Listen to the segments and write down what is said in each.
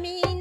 mean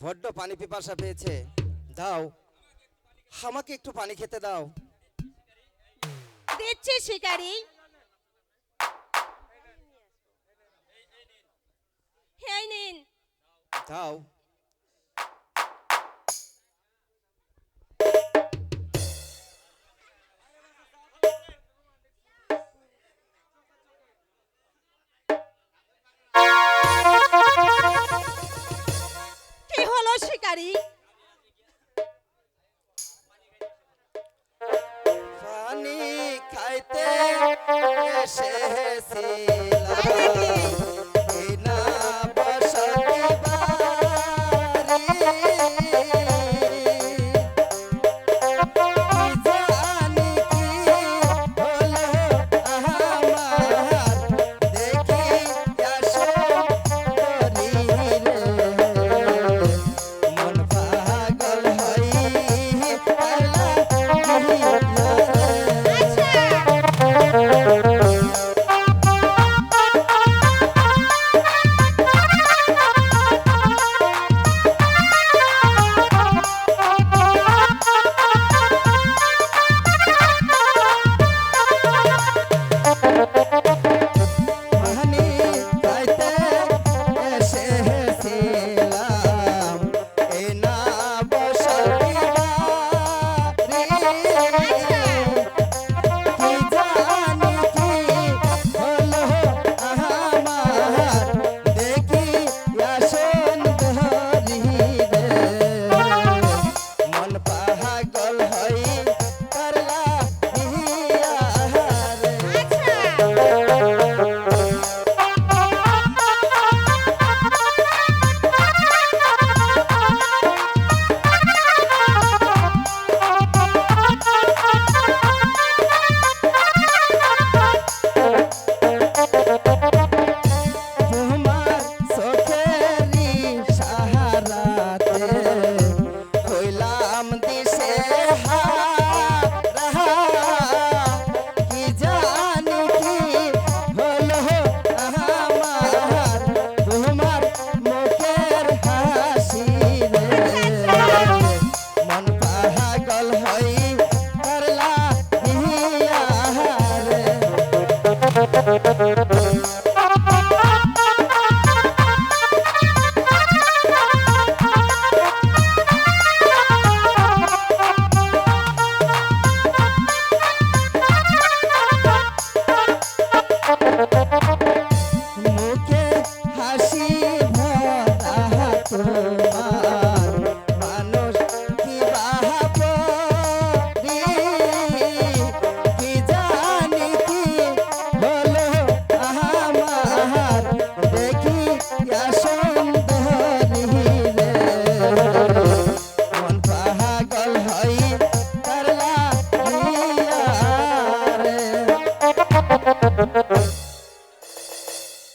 বড্ড পানি পিপাসা পেয়েছে। দাও। আমাকে একটু পানি খেতে দাও। দিচ্ছি শিকারি। নিন। দাও। গাড়ি পানি খাইতে এসেছি